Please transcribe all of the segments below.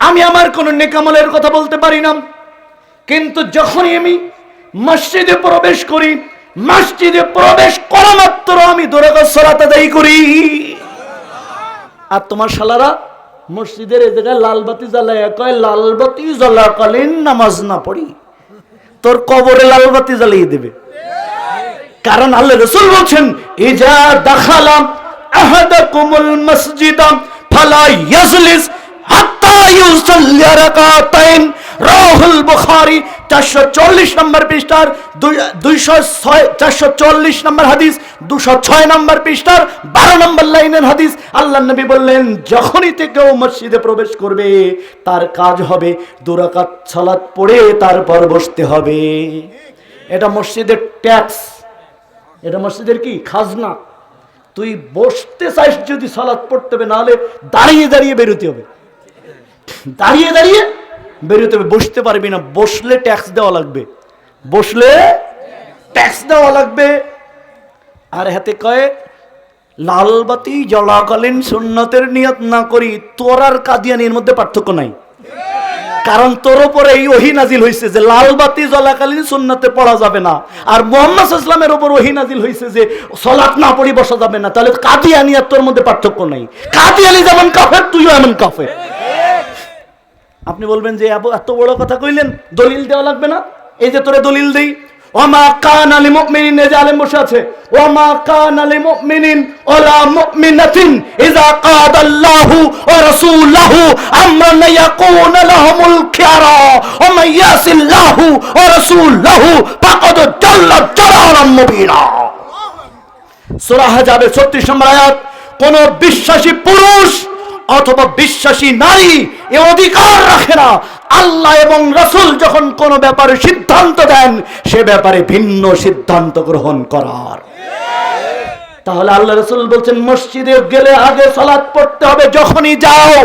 আমি আমার কোন নেকামলের কথা বলতে পারি না। কিন্তু যখনই আমি মসজিদে প্রবেশ করি, মসজিদে প্রবেশ করা মাত্র আমি দোরাকাত সালাত আদায় করি। আর তোমার শালারা মসজিদের এই জায়গায় লাল বাতি জ্বালায়, কয়, লাল বাতি জ্বলাকালীন নামাজ না পড়ি। তোর কবরে লাল বাতি জ্বালিয়ে দেবে। কারণ আল্লাহ রসুল বলছেন, ইজা দাখালাম আহাদাকুমুল মসজিদা ফালা ইয়াজলিস রাহুল বুখারী 440 নম্বর পৃষ্ঠার 206 440 নম্বর হাদিস 206 নম্বর পৃষ্ঠার 12 নম্বর লাইনের হাদিস। আল্লাহ নবী বললেন, যখনই মসজিদে প্রবেশ করবে, তার কাজ হবে দুরাকাত সালাত পড়ে তারপর বসতে হবে। এটা মসজিদের ট্যাক্স। এটা মসজিদের কি? খাজনা। তুই বসতে চাইস যদি সালাদ পড়তে হবে, নাহলে দাঁড়িয়ে দাঁড়িয়ে বেরোতে হবে। দাঁড়িয়ে দাঁড়িয়ে বেরোতে হবে। বসতে পারবি না। বসলে ট্যাক্স দেওয়া লাগবে। বসলে ট্যাক্স দেওয়া লাগবে। আর হাতে কয়ে, লাল বাতি জলাকালীন সুন্নতের নিয়ত না করি, তোর আর কাদিয়ানির মধ্যে পার্থক্য নাই। কারণ তোর উপরে এই ওহি নাজিল হয়েছে যে, লাল বাতি জ্বলাকালীন সুন্নতে পড়া যাবে না। আর মোহাম্মদ ইসলামের উপর ওহি নাজিল হয়েছে যে, সলাৎ না পড়ি বসা যাবে না। তাহলে কাদিয়ানি আর তোর মধ্যে পার্থক্য নাই। কাদিয়ানি যেমন কাফের, তুইও এমন কাফের। আপনি বলবেন যে এত বড় কথা কইলেন, দলিল দেওয়া লাগবে না? এই যে তোরে দলিল দেই। ওমা কান আলী মুমিনিন এই আলেম বসে আছে। ওমা কান আলী মুমিনিন ওলা মুমিনাতিন ইযা কাদাল্লাহু ওয়া রাসূলুহু আমরান ইয়াকুনা লাহুমুল খিয়ারা ওয়া মান ইয়াসিল্লাহু ওয়া রাসূলুহু ফাকাদ জাল্লা জালালাম মুবিনা। সূরা হাজাবের 36 নম্বর আয়াত, কোন বিশ্বাসী পুরুষ অথবা বিশ্বাসী নারী, এ অধিকার রাখে না। আল্লাহ এবং রসুল যখন কোন ব্যাপারে সিদ্ধান্ত দেন, সে ব্যাপারে ভিন্ন সিদ্ধান্ত গ্রহণ করার। তাহলে আল্লাহ রসুল বলছেন, মসজিদে গেলে আগে সালাত পড়তে হবে, যখনই যাও।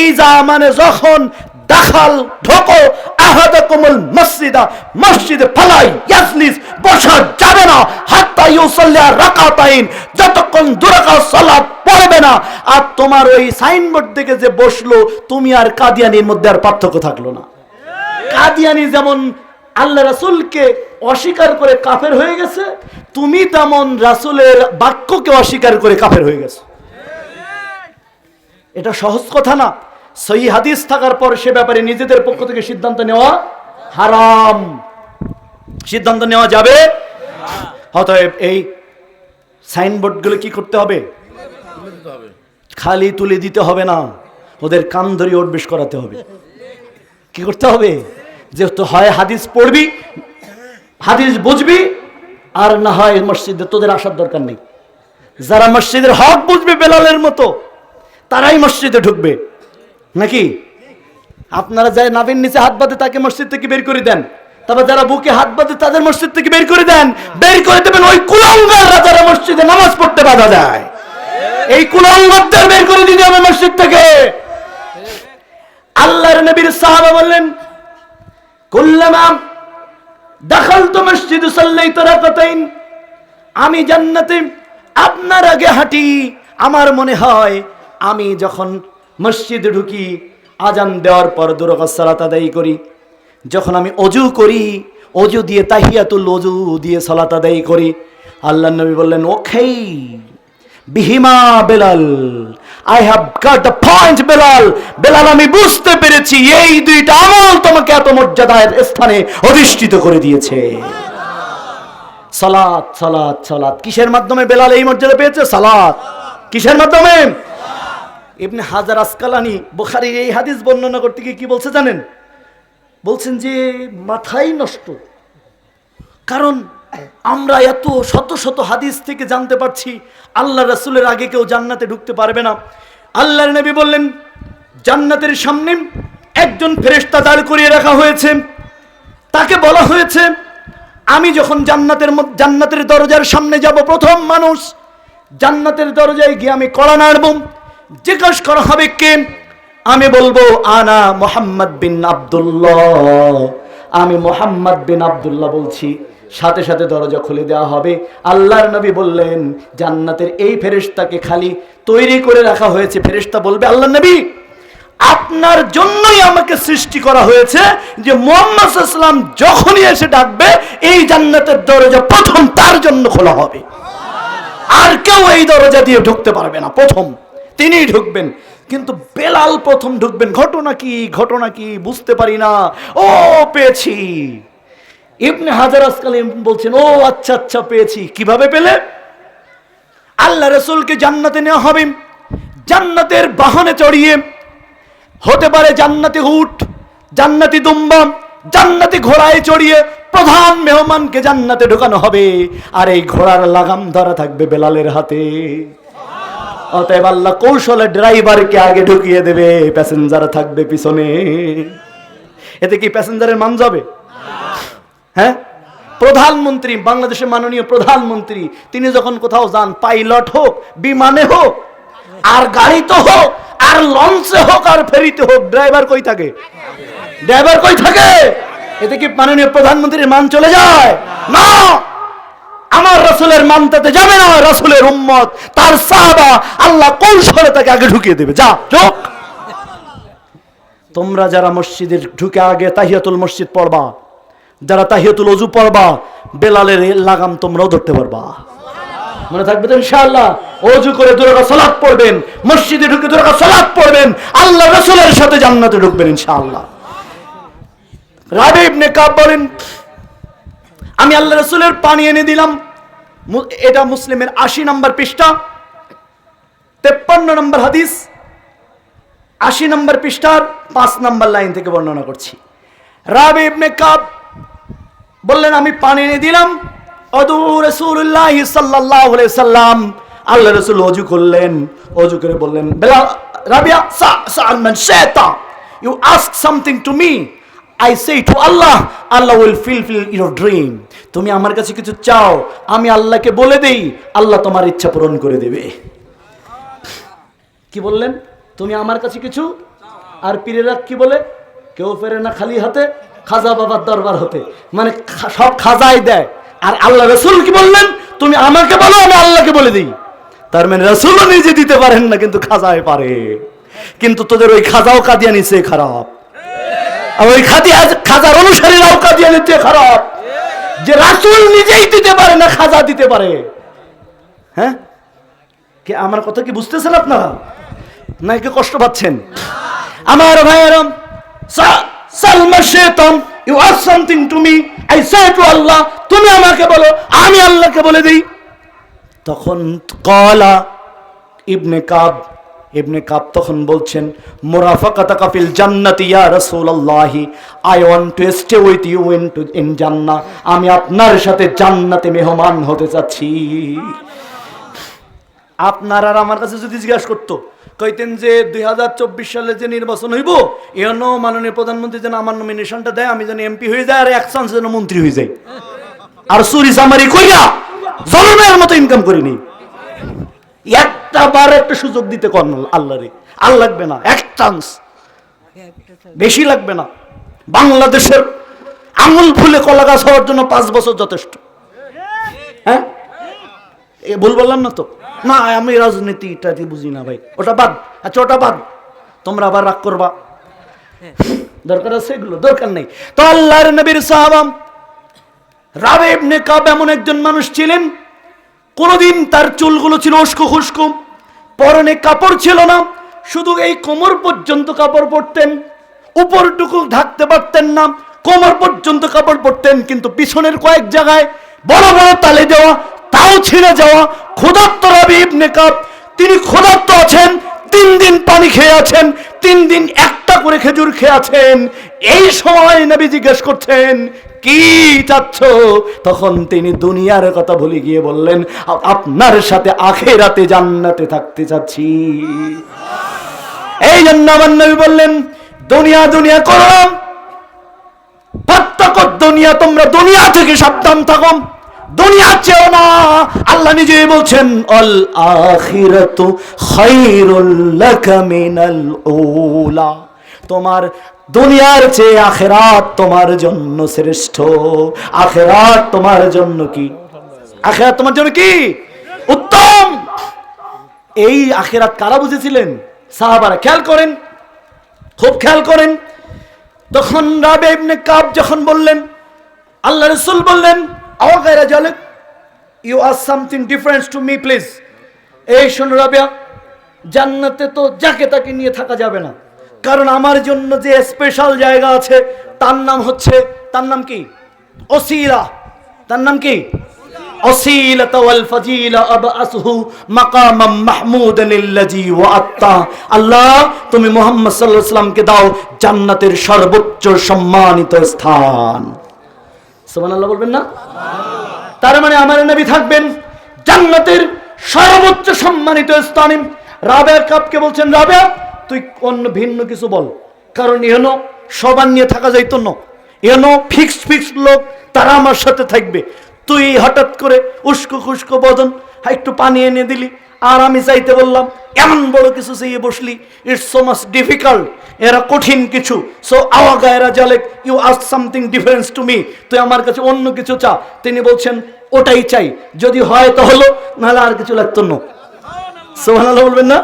এই যা মানে যখন দাখাল, ঢোকো আহাদাকুমুল মসজিদা, মসজিদে ফালাই ইয়াসলিস বসা যাবে না। হাত্তা ইউসাল্লি রাকাতাইন, যতক্ষণ দুরাকা সালাত পড়বে না। আর তোমার ওই সাইনবোর্ড যে বসল, তুমি আর কাদিয়ানির মধ্যে আর পার্থক্য থাকল না। কাদিয়ানি যেমন আল্লাহ রাসূলকে অস্বীকার করে কাফের হয়ে গেছে, তুমি তেমন রাসূলের বাক্যকে অস্বীকার করে কাফের হয়ে গেছে। এটা সহজ কথা না। সহি হাদিস থাকার পর সে ব্যাপারে নিজেদের পক্ষ থেকে সিদ্ধান্ত নেওয়া হারাম। সিদ্ধান্ত নেওয়া যাবে? অতএব এই সাইনবোর্ডগুলো কি করতে হবে? খালি তুলে দিতে হবে না। ওদের কান ধরে উঠবেশ করাতে হবে। কি করতে হবে? যেহেতু হয় হাদিস পড়বি, হাদিস বুঝবি, আর না হয় মসজিদে তোদের আসার দরকার নেই। যারা মসজিদের হক বুঝবে বেলালের মতো, তারাই মসজিদে ঢুকবে। নাকি? আপনারা যারা নাবির নিচে হাত বাঁধে তাকে মসজিদ থেকে বের করে দেন। তারপর যারা বুকে হাত বাঁধে তাদের মসজিদ থেকে বের করে দেন। বের করে দেবেন ওই কুলাঙ্গাররা যারা মসজিদে নামাজ পড়তে বাধা দেয়। এই কুলাঙ্গারদের বের করে দিতে হবে মসজিদ থেকে। আল্লাহর নবীর সাহাবা বললেন, কুল্লামা দাখালতু মসজিদ সাল্লাইতু রাকাতাইন আমি জান্নাতে আপনার আগে হাঁটি, আমার মনে হয় আমি যখন মসজিদে ঢুকি আজান দেওয়ার পর দুরকাত সালাত আদায় করি। যখন আমি অজু করি, অজু দিয়ে তাহিয়াতুল অজু দিয়ে সালাত আদায় করি। আল্লাহ নবী বললেন, ওখেই, বিহিমা Bilal I have got the point Bilal. Bilal, আমি বুঝতে পেরেছি, এই দুইটা আমল তোমাকে এত মর্যাদার স্থানে অধিষ্ঠিত করে দিয়েছে। সালাত সালাত সালাত। কিসের মাধ্যমে বেলাল এই মর্যাদা পেয়েছে? সালাত। কিসের মাধ্যমে? ইবনে হাজার আসকালানি বুখারীর এই হাদিস বর্ণনা করতে গিয়ে কি বলছে জানেন? বলছেন যে মাথাই নষ্ট। কারণ আমরা এত শত শত হাদিস থেকে জানতে পারছি, আল্লাহ রাসুলের আগে কেউ জান্নাতে ঢুকতে পারবে না। আল্লাহর নবী বললেন, জান্নাতের সামনে একজন ফেরেশতা দাঁড় করিয়ে রাখা হয়েছে। তাকে বলা হয়েছে, আমি যখন জান্নাতের জান্নাতের দরজার সামনে যাব প্রথম মানুষ, জান্নাতের দরজায় গিয়ে আমি কড়া নাড়ব। জিজ্ঞাসা করা হবে কে? আমি বলব, আনা মোহাম্মদ বিন আব্দুল্লাহ। আমি মোহাম্মদ বিন আবদুল্লাহ বলছি। সাথে সাথে দরজা খুলে দেওয়া হবে। আল্লাহর নবী বললেন, জান্নাতের এই ফেরেশতাকে খালি তৈরি করে রাখা হয়েছে। ফেরেশতা বলবে আল্লাহ নবী, আপনার জন্যই আমাকে সৃষ্টি করা হয়েছে যে মোহাম্মদ ইসলাম যখনই এসে ডাকবে, এই জান্নাতের দরজা প্রথম তার জন্য খোলা হবে। আর কেউ এই দরজা দিয়ে ঢুকতে পারবে না, প্রথম। তিনিই ঢুকবেন। কিন্তু বেলাল প্রথম ঢুকবেন। ঘটনা কি? ঘটনা কি? বুঝতে পারি না। ও, পেয়েছি। ইবনে হাজার আসকালি বলছেন, ও আচ্ছা আচ্ছা পেয়েছি। কীভাবে পেলে? আল্লাহ রসুলকে জান্নাতে নেওয়া হবে। জান্নাতের বাহনে চড়িয়ে, হতে পারে জান্নাতি উট, জান্নাতি দুম্বা, জান্নাতি ঘোড়ায় চড়িয়ে প্রধান মেহমানকে জান্নাতে ঢোকানো হবে। আর এই ঘোড়ার লাগাম ধরা থাকবে বেলালের হাতে। অতএব আল্লাহ কৌশলে ড্রাইভারকে আগে ঢুকিয়ে দেবে, প্যাসেঞ্জার থাকবে পিছনে। এতে কি প্যাসেঞ্জারের মান যাবে? হ্যাঁ? প্রধানমন্ত্রী, বাংলাদেশের মাননীয় প্রধানমন্ত্রী, তিনি যখন কোথাও যান, পাইলট হোক, বিমানে হোক, আর গাড়িতে হোক, আর লঞ্চে হোক, আর ফেরিতে হোক, ড্রাইভার কই থাকে? ড্রাইভার কই থাকে? এতে কি মাননীয় প্রধানমন্ত্রীর মান চলে যায়? না! মান তাতে যাবে না রসুলের উম্মত। তার সাহাবা আল্লাহ কৌশলে তাকে আগে ঢুকিয়ে দেবে। যা যোগ তোমরা যারা মসজিদের ঢুকে আগে তাহিয়াতুল মসজিদ পড়বা, যারা তাহিয়াতুল অজু পড়বা, বেলালের লাগাম তোমরাও ধরতে পারবা। মনে থাকবে তো ইনশাআল্লাহ? অজু করে দুরাকা সালাত পড়বেন, মসজিদে ঢুকে দুরাকা সালাত পড়বেন, আল্লাহ রসুলের সাথে জান্নাতে ঢুকবেন ইনশাআল্লাহ। রাবি ইবনে কাব বলেন, আমি আল্লাহ রসুলের পানি এনে দিলাম এটা মুসলিমের আশি নম্বর পৃষ্ঠা, তেপ্পান্ন নম্বর হাদিস, আশি নম্বর পৃষ্ঠার পাঁচ নম্বর লাইন থেকে বর্ণনা করছি। রাবে ইবনে কাব বললেন, আমি পানি এনে দিলাম। অদু রসুল্লাহ সাল্লাহ সাল্লাম আল্লাহ রসুল অজু করলেন। অজু করে বললেন, বেলা, Rabia Salman শেতা you ask something to me I say to Allah Allah will fulfil your dream তুমি আমার কাছে কিছু চাও, আমি আল্লাহকে বলে দেই, আল্লাহ তোমার ইচ্ছা পূরণ করে দেবে। কি বললেন? তুমি আমার কাছে কিছু? আর পীরেরা কি বলে? কেউ ফেরে না খালি হাতে, খাজা বাবার দরবার হতে। মানে সব খাজাই দেয়। আর আল্লাহ রসুল কি বললেন? তুমি আমাকে বলো, আমি আল্লাহকে বলে দিই। তার মানে রসুলও নিজে দিতে পারেন না, কিন্তু খাজায় পারে। কিন্তু তোদের ওই খাজাও কাঁদিয়া নিছে খারাপ। আর ওই খাদিয়া খাজার অনুসারীরাও কাদিয়া নিতে খারাপ। যে রাসুল নিজেই দিতে পারে না, খাজা দিতে পারে। হ্যাঁ? কে, আমার কথা কি বুঝতেছেন আপনারা? নাকি কষ্ট পাচ্ছেন? আমার ভাইয়েরাম সালমা শেতম, you are something to me, I say to Allah, তুমি আমাকে বলো, আমি আল্লাহকে বলে দিই। তখন কলা ইবনে কাব ইবনে কাব তখন বলছেন মুরাফাকাতা কাফিল জান্নাতি ইয়া রাসূলুল্লাহি I want to stay with you in to in Jannah আমি আপনার সাথে জান্নাতে মেহমান হতে চাচ্ছি। আপনার আর আমার কাছে যদি জিজ্ঞাসা করতো, কইতেন যে দুই হাজার চব্বিশ সালে যে নির্বাচন হইব এন মাননীয় প্রধানমন্ত্রী যেন আমার নমিনেশনটা দেয়, আমি যেন এমপি হয়ে যাই আর এক চান্স যেন মন্ত্রী হয়ে যাই। আর চুরি চামারি কইরা জলমের মতো ইনকাম করিনি একটা বার একটা সুযোগ দিতে কর না আল্লাহরে আর লাগবে না, এক চান্স বেশি লাগবে না। বাংলাদেশের আঙুল ফুলে কলা গাছ হওয়ার জন্য পাঁচ বছর যথেষ্ট। হ্যাঁ? এ ভুল বললাম না তো? না, আমি রাজনীতিটা বুঝি না ভাই। ওটা বাদ আচ্ছা ওটা বাদ। তোমরা আবার রাগ করবা। দরকার আছে এগুলো? দরকার নেই। তো আল্লাহর নবীর সাহাবাম রাবে ইবনে কাব এমন একজন মানুষ ছিলেন কোনোদিন তার চুলগুলো ছিল উস্কো খুস্কো। পরনে কাপড় ছিল না। শুধু এই কোমর পর্যন্ত কাপড় পরতেন। উপরটুকু ঢাকতে পারতেন না। কোমর পর্যন্ত কাপড় পরতেন, কিন্তু পিছনের কয়েক জায়গায় বড় বড় তালে দেওয়া, তাও ছিঁড়ে যাওয়া ক্ষুধার্ত রাবি ইবনে কাব। তিনি ক্ষুধার্ত আছেন, তিন দিন পানি খেয়ে আছেন, তিন দিন একটা করে খেজুর খেয়ে আছেন এই সময় নবী জিজ্ঞেস করছেন, কি চাচ্ছ? তখন তিনি দুনিয়ার কথা ভুলে গিয়ে বললেন আপনার সাথে আখেরাতে জান্নাতে থাকতে চাচ্ছি। এই জন্য আমার নবী বললেন, দুনিয়া দুনিয়া করো পাত্তাকর দুনিয়া তোমরা দুনিয়া থেকে সাবধান থাকো। দুনিয়া চেও না। আল্লাহ নিজেই বলছেন, অল আখিরাতু খায়রুল লাকা মিনাল উলা। তোমার দুনিয়ার চেয়ে আখেরাত তোমার জন্য শ্রেষ্ঠ। আখেরাত তোমার জন্য কি? আখেরাত তোমার জন্য কি? উত্তম! এই আখেরাত কারা বুঝেছিলেন? সাহাবারা খেয়াল করেন, খুব খেয়াল করেন। তখন রাবে ইবনে কাব যখন বললেন, আল্লাহ রসুল বললেন আওয়াগায়রা জালেক you are something difference to me please এই শোনো রাবিয়া, জান্নাতে তো যাকে তাকে নিয়ে থাকা যাবে না। কারণ আমার জন্য যে স্পেশাল জায়গা আছে, তার নাম হচ্ছে, তার নাম কি? ওসিলা তার নাম কি? আল্লাহ, তুমি মুহাম্মদ জান্নাতের সর্বোচ্চ সম্মানিত স্থান। বলবেন না? তার মানে আমার নবী থাকবেন জান্নাতের সর্বোচ্চ সম্মানিত স্থানে। রাবেয়া কাপকে বলছেন, রাবেয়া তুই অন্য ভিন্ন কিছু বল। কারণ এন সবার নিয়ে থাকা যাইতো না এন ফিক্সড ফিক্সড লোক তারা আমার সাথে থাকবে। তুই হঠাৎ করে উস্কো খুস্কো বদন হ্যাঁ, একটু পানি এনে দিলি আর আমি চাইতে বললাম এমন বড় কিছু চেয়ে বসলি ইটস সো মাচ ডিফিকাল্ট এরা কঠিন কিছু। সো আওয়াগা এরা জালেক you ask something difference to me তুই আমার কাছে অন্য কিছু চা। তিনি বলছেন ওটাই চাই যদি হয় তো হলো নাহলে আর কিছু লাগতো না। সোহানাল্লাহ বলবেন না?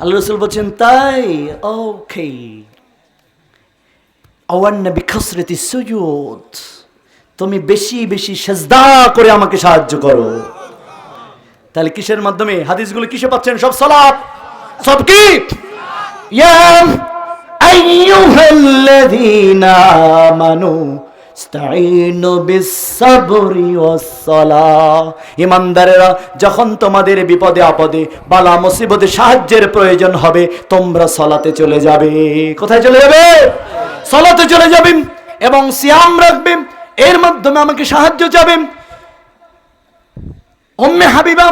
আল্লাহ রসুল বলছেন, তাই ওকে আওয়ার নবী সুজুদ। তুমি বেশি বেশি সেজদা করে আমাকে সাহায্য করো। তাহলে কিসের মাধ্যমে? হাদিসগুলো কিসে পাচ্ছেন? সব সালাত। সব কি? ইয়া আইয়ুহাল্লাযীনা আমানু ইমানদারেরা যখন তোমাদের বিপদে আপদে বালা মুসিবতে সাহায্যের প্রয়োজন হবে তোমরা সালাতে চলে যাবে কোথায় চলে যাবে সালাতে চলে যাবে এবং সিয়াম রাখবে এর মাধ্যমে আমাকে সাহায্য চাবেন أم حبيبة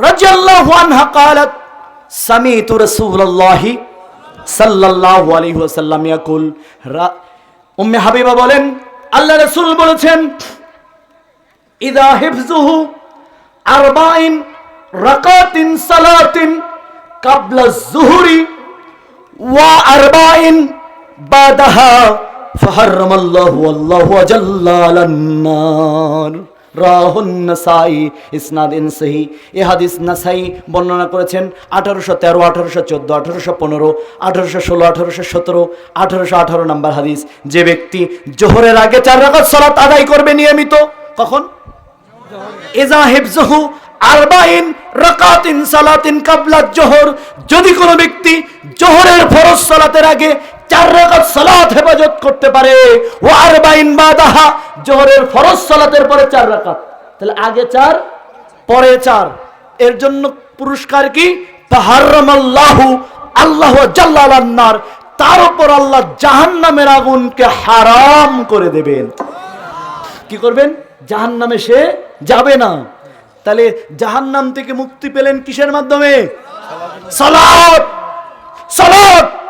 رضي الله عنها قالت سمعت رسول الله صلى الله عليه وسلم يقول রা- উম্মে হাবিবা বলেন আল্লাহ রসুল বলেছেন, ইদা হিফজুহু আরবাইন রাকাতিন সালাতিন কাবলা জুহুরি ওয়া আরবাইন বাদাহা ফাহারামাল্লাহু আল্লাহু আজাল্লালান্নার রাহুন নাসাই ইসনাদিন সহি এ হাদিস নাসাই বর্ণনা করেছেন আঠারোশো তেরো, আঠারোশো চোদ্দ, আঠারোশো পনেরো, আঠারোশো ষোলো, আঠারোশো সতেরো, আঠারোশো আঠারো নম্বর হাদিস। যে ব্যক্তি জোহরের আগে চার রাকাত সালাত আদায় করবে নিয়মিত, কখন? এজা হেফজহু আরবাইন রাকাতিন সালাতিন কাবলা জোহর। যদি কোনো ব্যক্তি জোহরের ফরজ সালাতের আগে চার রাকাত সালাত হেফাজত করতে পারে। ও আরবাইন বাদাহা, জোহরের ফরজ সালাতের পরে চার রাকাত। তাহলে আগে চার, পরে চার। এর জন্য পুরস্কার কি? তাহাররামাল্লাহু আল্লাহ জাল্লাল্লাহর তার উপর আল্লাহ জাহান্নামের আগুনকে হারাম করে দেবেন। কি করবেন? জাহান নামে সে যাবে না। তাহলে জাহান নাম থেকে মুক্তি পেলেন কিসের মাধ্যমে? সালাত! সালাত!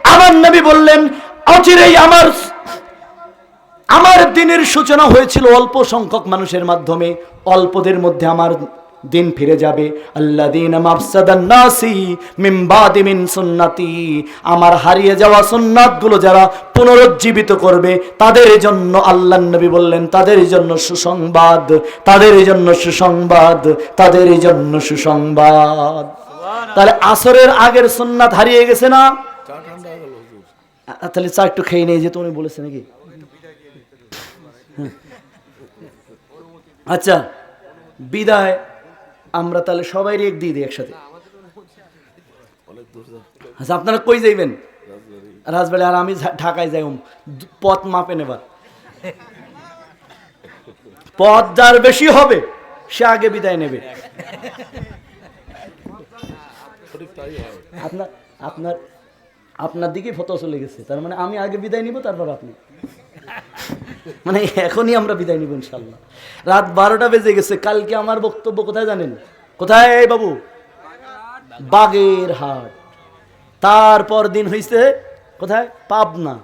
আমার নবী বললেন, অচিরেই আমার আমার দিনের সূচনা হয়েছিল অল্প সংখ্যক মানুষের মাধ্যমে। অল্পদের মধ্যে আমার দিন ফিরে যাবে। সুন্নতি। আমার হারিয়ে যাওয়া সুন্নাতগুলো যারা পুনরুজ্জীবিত করবে, তাদের জন্য আল্লাহ নবী বললেন, তাদের জন্য সুসংবাদ, তাদের জন্য সুসংবাদ, তাদের জন্য সুসংবাদ। তাহলে আসরের আগের সুন্নাত হারিয়ে গেছে না? তাহলে চা একটু খেয়ে নিয়ে যেত উনি বলেছে নাকি? হ্যাঁ। আচ্ছা বিদায়। আমরা তাহলে সবাই এক দিয়ে দিই একসাথে। আচ্ছা আপনারা কই যাইবেন? রাজবাড়ি। আর আমি ঢাকায় যাই পথ মাপেন এবার পথ যার বেশি হবে সে আগে বিদায় নেবে। আপনার আপনার আপনার দিকেই ফটো চলে গেছে। তার মানে আমি আগে বিদায় নিব, তারপর আপনি। মানে এখনই আমরা বিদায় নিব ইনশাল্লাহ রাত বারোটা বেজে গেছে, কালকে আমার বক্তব্য কোথায় জানেন? কোথায় বাবু? বাগের হাট তারপর দিন হইছে কোথায়? পাবনা।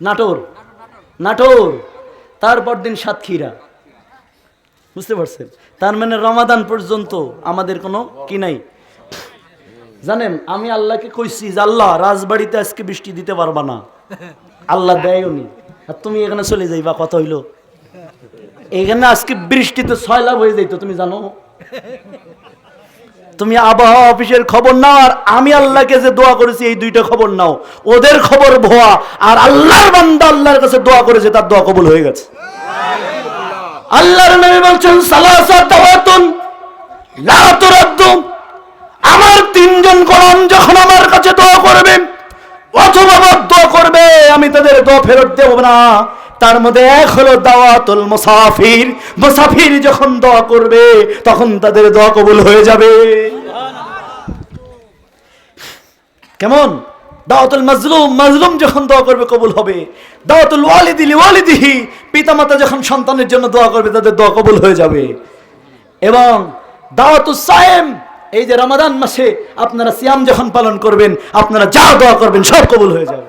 নাটোর। নাটোর। তারপর দিন সাতক্ষীরা। বুঝতে পারছেন? তার মানে রমাদান পর্যন্ত আমাদের কোনো কি নাই? জানেন, আমি আল্লাহকে কইছি যে, আল্লাহ, রাজবাড়িতে আজকে বৃষ্টি দিতে পারবা না। আল্লাহ দেয় উনি আর তুমি এখানে চলে যাইবা কত হইল। এখানে আজকে বৃষ্টিতে ছয় লাভ হয়ে যাইতো, তুমি জানো? তুমি আবহাওয়া অফিসের খবর নাও, আর আমি আল্লাহকে যে দোয়া করেছি, এই দুইটা খবর নাও। ওদের খবর ভোয়া, আর আল্লাহর বান্দা আল্লাহর কাছে দোয়া করেছে, তার দোয়া কবুল হয়ে গেছে। আল্লাহর নবী বলছেন সালাসা দাওয়াতুন লা তুরাদ্দু আমার তিনজন গোলাম যখন আমার কাছে দোয়া করবে, অথবা দোয়া করবে, আমি তাদের দোয়া ফেরত দেব না। তার মধ্যে এক হলো দাওয়াতুল মুসাফির। মুসাফির যখন দোয়া করবে, তখন তাদের দোয়া কবুল হয়ে যাবে। কেমন? দাওয়াতুল মাজলুম মাজলুম যখন দোয়া করবে, কবুল হবে। দাওয়াতুল ওয়ালিদি লিওয়ালিদিহি, পিতামাতা যখন সন্তানের জন্য দোয়া করবে, তাদের দোয়া কবুল হয়ে যাবে। এবং দাওয়াতুল সায়েম এই যে রমাদান মাসে আপনারা সিয়াম যখন পালন করবেন, আপনারা যা দোয়া করবেন, সব কবুল হয়ে যাবে।